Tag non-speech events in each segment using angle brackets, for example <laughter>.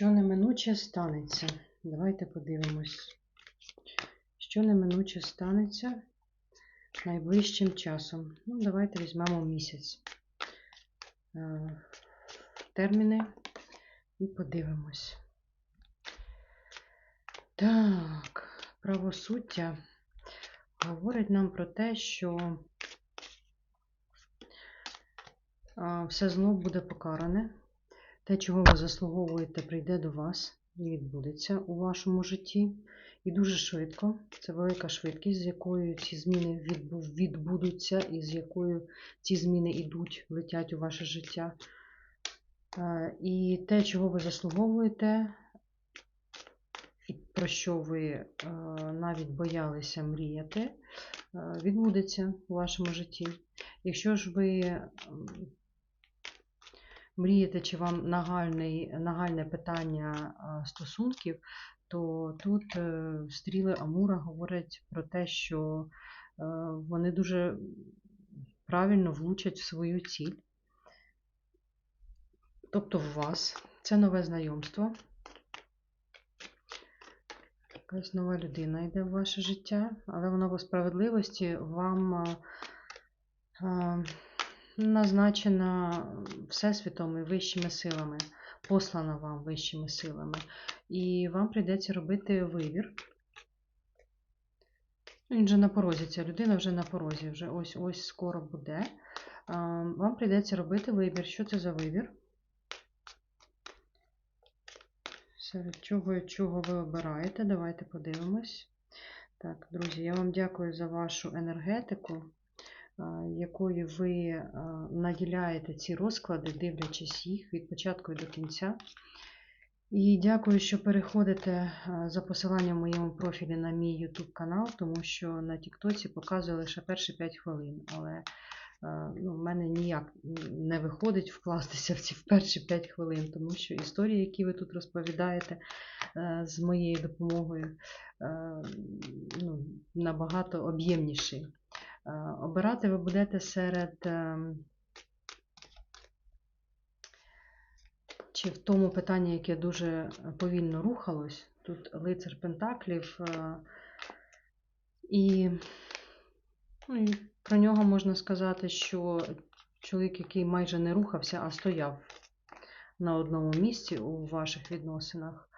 Що неминуче станеться? Давайте подивимось. Що неминуче станеться найближчим часом? Ну, давайте візьмемо місяць. Е, Терміни і подивимось. Так, правосуддя говорить нам про те, що все зло буде покаране. Те, чого ви заслуговуєте, прийде до вас і відбудеться у вашому житті. І дуже швидко. Це велика швидкість, з якою ці зміни відбудуться, і з якою ці зміни йдуть, летять у ваше життя. Е, І те, чого ви заслуговуєте, і про що ви е, навіть боялися мріяти, е, відбудеться у вашому житті. Якщо ж ви мрієте, чи вам нагальний, нагальне питання стосунків, то тут е, стріли Амура говорять про те, що е, вони дуже правильно влучать в свою ціль. Тобто в вас. Це нове знайомство. Якась нова людина йде в ваше життя, але вона по справедливості вам назначена Всесвітом і вищими силами, послана вам вищими силами. І вам прийдеться робити вибір. Він вже на порозі, ця людина вже на порозі, вже ось ось скоро буде. Вам прийдеться робити вибір. Що це за вибір? Серед чого і чого ви обираєте? Давайте подивимось. Так, друзі, я вам дякую за вашу енергетику, якою ви наділяєте ці розклади, дивлячись їх від початку і до кінця. І дякую, що переходите за посиланням в моєму профілі на мій YouTube канал, тому що на Тіктоці показує лише перші 5 хвилин. Але ну, в мене ніяк не виходить вкластися в ці перші 5 хвилин, тому що історії, які ви тут розповідаєте з моєю допомогою, ну, набагато об'ємніші. Е, Обирати ви будете серед. ем, Чи в тому питанні, яке дуже повільно рухалось, тут лицар Пентаклів, е, і, ну, і про нього можна сказати, що чоловік, який майже не рухався, а стояв на одному місці у ваших відносинах,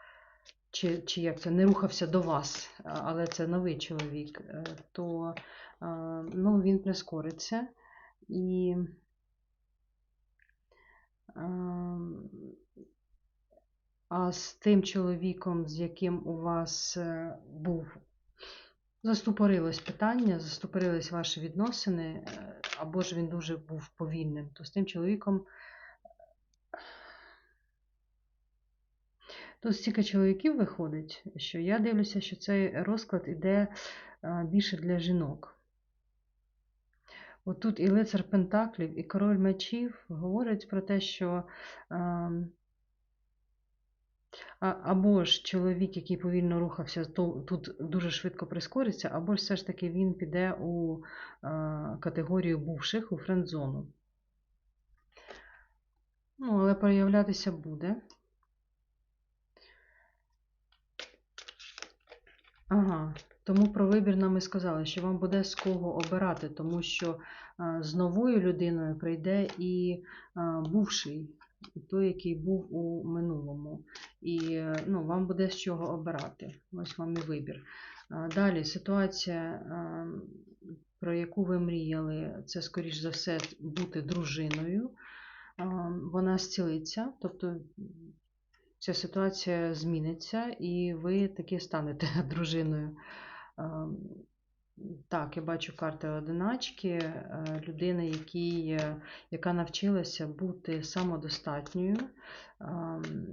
чи, чи як це, не рухався до вас, але це новий чоловік, е, то е, ну, він прискориться. І А з тим чоловіком, з яким у вас е, був, заступорилось питання, заступорились ваші відносини, е, або ж він дуже був повільним, то з тим чоловіком. Тут стільки чоловіків виходить, що я дивлюся, що цей розклад іде е, більше для жінок. Отут і лицар Пентаклів, і король мечів говорять про те, що ем, або ж чоловік, який повільно рухався, то тут дуже швидко прискориться, або ж все ж таки він піде у е, категорію бувших у френдзону. Ну, але проявлятися буде. Ага, тому про вибір нам і сказали, що вам буде з кого обирати, тому що е, з новою людиною прийде і е, бувший, і той, який був у минулому. І е, ну, вам буде з чого обирати. Ось вам і вибір. Далі ситуація, про яку ви мріяли, це, скоріш за все, бути дружиною. Вона зцілиться, тобто ця ситуація зміниться, і ви таки станете <laughs> дружиною. Ем, Так, я бачу карти одиначки, е, людини, якій, е, яка навчилася бути самодостатньою, ем,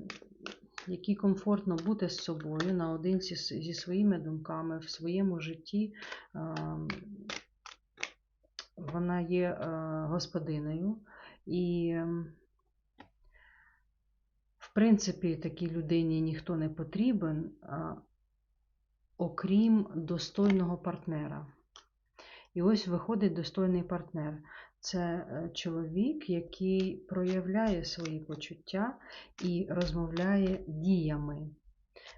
якій комфортно бути з собою наодинці зі своїми думками в своєму житті. Ем, Вона є е, господинею. І в принципі, такій людині ніхто не потрібен, окрім достойного партнера. І ось виходить достойний партнер. Це е, чоловік, який проявляє свої почуття і розмовляє діями.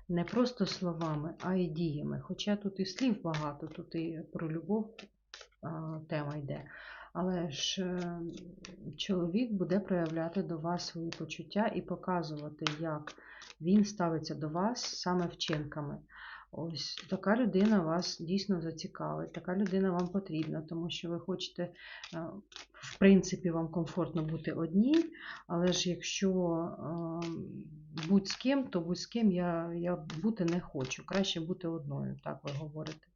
Не просто словами, а й діями. Хоча тут і слів багато, тут і про любов тема йде. Але ж е, чоловік буде проявляти до вас свої почуття і показувати, як він ставиться до вас саме вчинками. Ось така людина вас дійсно зацікавить, така людина вам потрібна, тому що ви хочете, е, в принципі, вам комфортно бути одній, але ж якщо е, будь з ким, то будь з ким я, я бути не хочу. Краще бути одною, так ви говорите.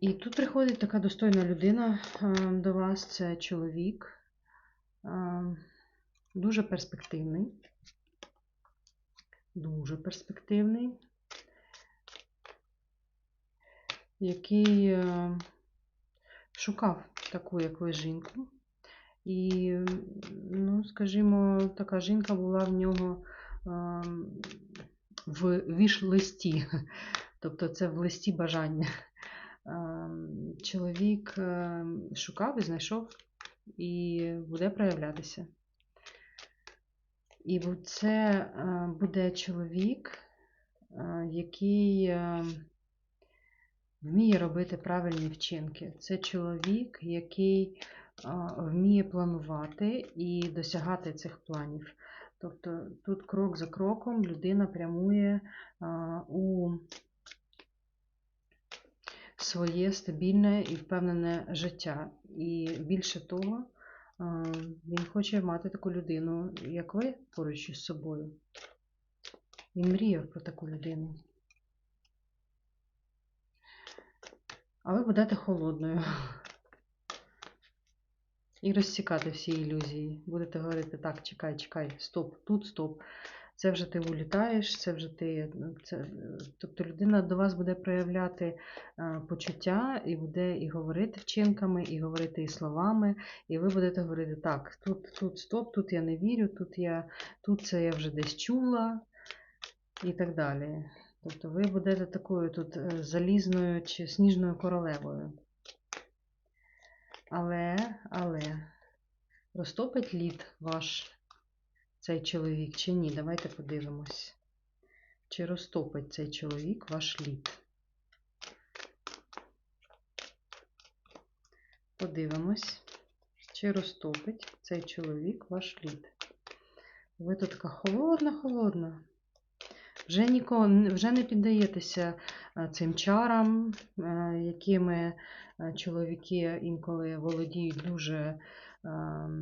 І тут приходить така достойна людина е, до вас, це чоловік, дуже перспективний, дуже перспективний, який е, шукав таку, як ви, жінку. І, ну, скажімо, така жінка була в нього е, в віш-листі, <laughs> тобто це в листі бажання. Ем, Чоловік е, шукав і знайшов, і буде проявлятися. І це е, буде чоловік, е, який вміє робити правильні вчинки. Це чоловік, який вміє планувати і досягати цих планів. Тобто тут крок за кроком людина прямує у своє стабільне і впевнене життя. І більше того, він хоче мати таку людину, як ви, поруч із собою. Він мріяв про таку людину. А ви будете холодною. І розсікати всі ілюзії. Будете говорити, так, чекай, чекай, стоп, тут стоп. Це вже ти улітаєш, це вже ти. Це, тобто людина до вас буде проявляти е, почуття і буде і говорити вчинками, і говорити і словами, і ви будете говорити, так, тут, тут стоп, тут я не вірю, тут я, тут це я вже десь чула, і так далі. Тобто ви будете такою тут е, залізною чи сніжною королевою. Але, але, розтопить лід ваш цей чоловік чи ні? Давайте подивимось. Чи розтопить цей чоловік ваш лід? Подивимось, чи розтопить цей чоловік ваш лід. Ви тут така холодна-холодна. Вже нікого, вже не піддаєтеся е, цим чарам, е, якими е, чоловіки інколи володіють дуже, ем,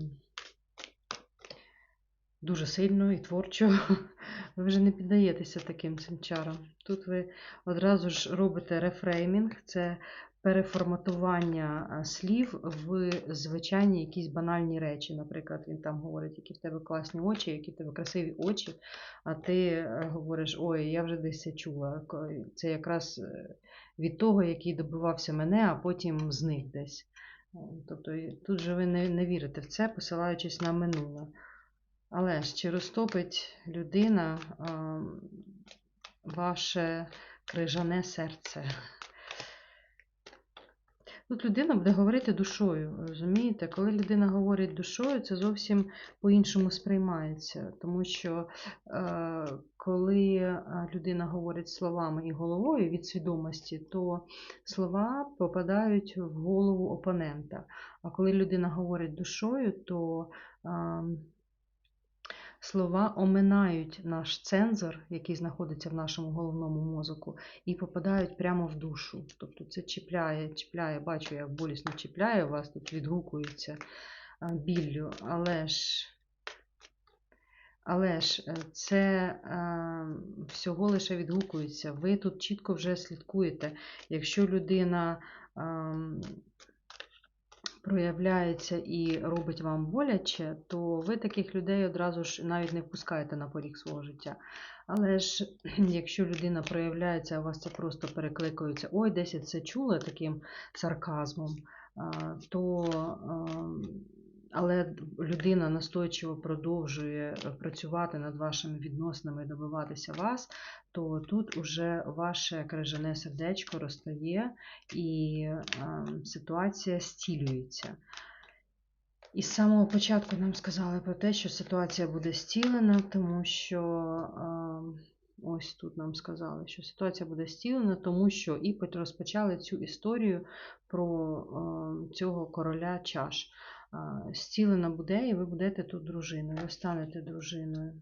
дуже сильно і творчо. <laughs> Ви вже не піддаєтеся таким цим чарам. Тут ви одразу ж робите рефреймінг, це переформатування слів в звичайні якісь банальні речі. Наприклад, він там говорить, які в тебе класні очі, які в тебе красиві очі, а ти е, говориш, ой, я вже десь це чула. Це якраз е, від того, який добивався мене, а потім зник десь. Е, Тобто тут же ви не, не вірите в це, посилаючись на минуле. Але ж чи розтопить людина а, ваше крижане серце? Тут людина буде говорити душою, розумієте? Коли людина говорить душою, це зовсім по-іншому сприймається. Тому що е, коли е, людина говорить словами і головою від свідомості, то слова попадають в голову опонента. А коли людина говорить душою, то е, слова оминають наш цензор, який знаходиться в нашому головному мозку, і попадають прямо в душу. Тобто це чіпляє, чіпляє, бачу, як болісно чіпляє, вас тут відгукується біллю, але ж. Але ж е, це е, всього лише відгукується. Ви тут чітко вже слідкуєте. Якщо людина ем, проявляється і робить вам боляче, то ви таких людей одразу ж навіть не впускаєте на поріг свого життя. Але ж <clears throat> якщо людина проявляється, а у вас це просто перекликається, ой, десь я це чула таким сарказмом, то а, але людина настойчиво продовжує е, працювати над вашими відносинами і добиватися вас, то тут уже ваше крижане сердечко розтає і е, ситуація стілюється. І з самого початку нам сказали про те, що ситуація буде стілена, тому що е, ось тут нам сказали, що ситуація буде стілена, тому що і розпочали цю історію про цього короля чаш. Стілена буде, і ви будете тут дружиною, ви станете дружиною.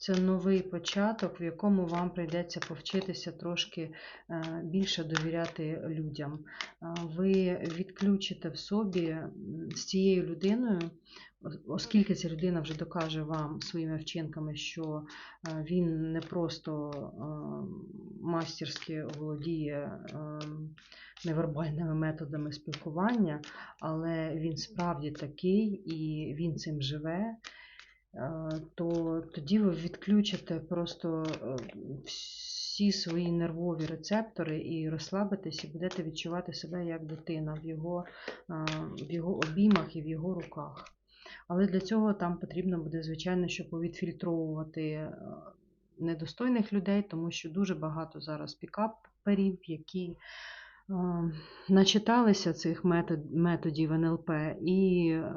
Це новий початок, в якому вам прийдеться повчитися трошки е, більше довіряти людям. Ви відключите в собі з цією людиною, оскільки ця людина вже докаже вам своїми вчинками, що е, він не просто е, мастерськи володіє невербальними методами спілкування, але він справді такий і він цим живе то тоді ви відключите просто е, всі свої нервові рецептори і розслабитесь, і будете відчувати себе як дитина в його, в його обіймах і в його руках. Але для цього там потрібно буде, звичайно, що повідфільтровувати е, недостойних людей, тому що дуже багато зараз пікаперів, які е, начиталися цих метод, методів НЛП і е,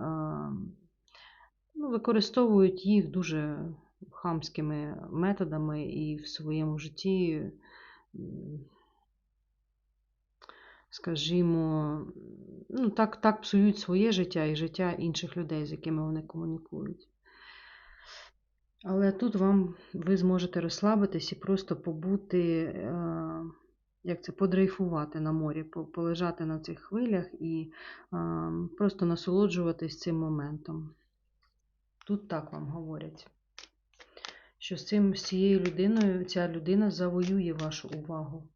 ну, використовують їх дуже хамськими методами і в своєму житті, скажімо, ну, так, так псують своє життя і життя інших людей, з якими вони комунікують. Але тут вам ви зможете розслабитись і просто побути, е, як це, подрейфувати на морі, полежати на цих хвилях і е, просто насолоджуватись цим моментом. Тут так вам говорять, що з, цим, з цією людиною ця людина завоює вашу увагу.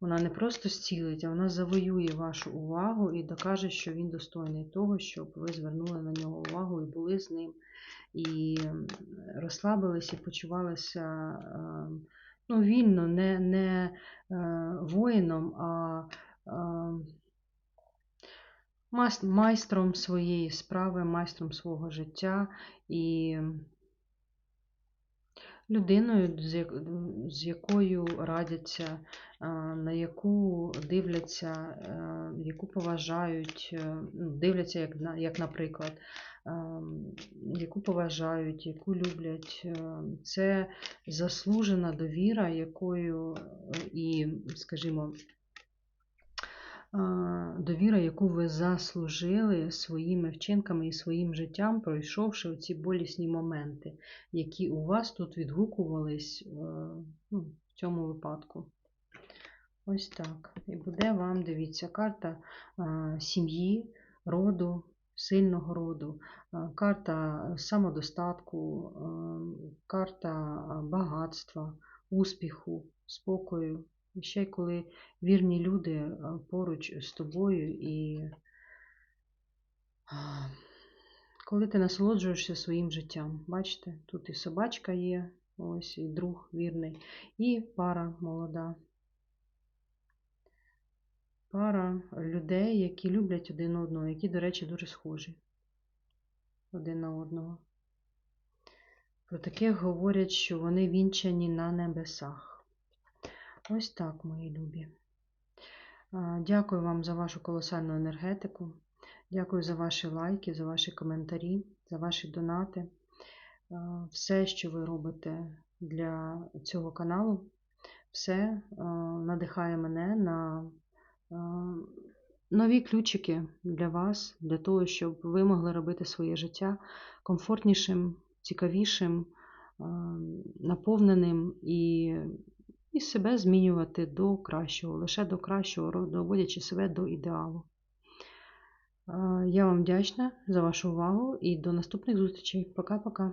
Вона не просто зцілить, а вона завоює вашу увагу і докаже, що він достойний того, щоб ви звернули на нього увагу і були з ним, і розслабились, і почувалися е, ну, вільно, не, не е, воїном, а е, мас- майстром своєї справи, майстром свого життя і людиною, з якою радяться, е, на яку дивляться, е, яку поважають, е, ну, дивляться, як, як наприклад, яку поважають, яку люблять. Це заслужена довіра, якою і, скажімо, довіра, яку ви заслужили своїми вчинками і своїм життям, пройшовши оці болісні моменти, які у вас тут відгукувались е, ну, в цьому випадку. Ось так. І буде вам, дивіться, карта сім'ї, роду, сильного роду, карта самодостатку, карта багатства, успіху, спокою. І ще й коли вірні люди поруч з тобою і коли ти насолоджуєшся своїм життям. Бачите, тут і собачка є, ось і друг вірний, і пара молода. Пара людей, які люблять один одного, які, до речі, дуже схожі один на одного. Про таких говорять, що вони вінчані на небесах. Ось так, мої любі. Дякую вам за вашу колосальну енергетику. Дякую за ваші лайки, за ваші коментарі, за ваші донати. Все, що ви робите для цього каналу, все надихає мене на нові ключики для вас, для того, щоб ви могли робити своє життя комфортнішим, цікавішим, наповненим і, і себе змінювати до кращого, лише до кращого, доводячи себе до ідеалу. Я вам вдячна за вашу увагу і до наступних зустрічей. Пока-пока.